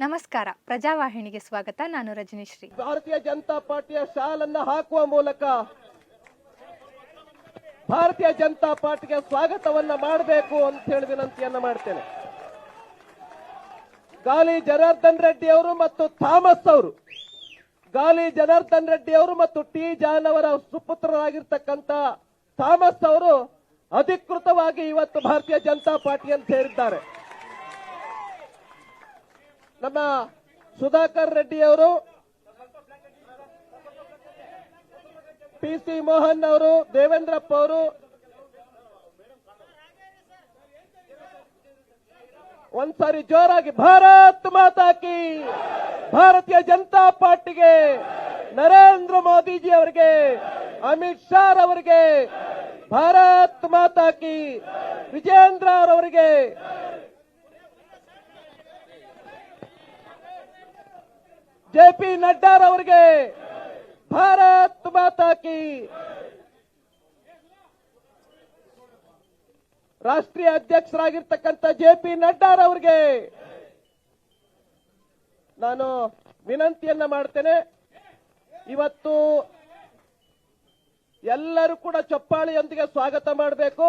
ನಮಸ್ಕಾರ. ಪ್ರಜಾವಾಹಿನಿಗೆ ಸ್ವಾಗತ. ನಾನು ರಜನೀಶ್ರೀ. ಭಾರತೀಯ ಜನತಾ ಪಾರ್ಟಿಯ ಶಾಲನ್ನ ಹಾಕುವ ಮೂಲಕ ಭಾರತೀಯ ಜನತಾ ಪಾರ್ಟಿಗೆ ಸ್ವಾಗತವನ್ನ ಮಾಡಬೇಕು ಅಂತ ಹೇಳಿ ವಿನಂತಿಯನ್ನ ಮಾಡ್ತೇನೆ. ಗಾಲಿ ಜನಾರ್ದನ್ ರೆಡ್ಡಿ ಅವರು ಮತ್ತು ಥಾಮಸ್ ಅವರು. ಗಾಲಿ ಜನಾರ್ದನ್ ರೆಡ್ಡಿ ಅವರು ಮತ್ತು ಟಿ ಜಾನ್ ಅವರ ಸುಪುತ್ರರಾಗಿರ್ತಕ್ಕಂಥ ಥಾಮಸ್ ಅವರು ಅಧಿಕೃತವಾಗಿ ಇವತ್ತು ಭಾರತೀಯ ಜನತಾ ಪಾರ್ಟಿಯನ್ನು ಸೇರಿದ್ದಾರೆ ನಮ್ಮ ಸುಧಾಕರ್ ರೆಡ್ಡಿ ಅವರು, ಪಿ ಸಿ ಮೋಹನ್ ಅವರು, ದೇವೇಂದ್ರಪ್ಪ ಅವರು, ಒಂದ್ಸಾರಿ ಜೋರಾಗಿ ಭಾರತ್ ಮಾತಾಕಿ ಭಾರತೀಯ ಜನತಾ ಪಾರ್ಟಿಗೆ, ನರೇಂದ್ರ ಮೋದಿಜಿ ಅವರಿಗೆ, ಅಮಿತ್ ಶಾ ಅವರಿಗೆ ಭಾರತ್ ಮಾತಾಕಿ ವಿಜೇಂದ್ರ ಅವರಿಗೆ ಜೆ ಪಿ ನಡ್ಡಾರವರಿಗೆ ಭಾರತ್ ಮಾತಾಕಿ ರಾಷ್ಟ್ರೀಯ ಅಧ್ಯಕ್ಷರಾಗಿರ್ತಕ್ಕಂಥ ಜೆ ಪಿ ನಡ್ಡಾರವರಿಗೆ ನಾನು ವಿನಂತಿಯನ್ನ ಮಾಡ್ತೇನೆ. ಇವತ್ತು ಎಲ್ಲರೂ ಕೂಡ ಚಪ್ಪಾಳಿಯೊಂದಿಗೆ ಸ್ವಾಗತ ಮಾಡಬೇಕು.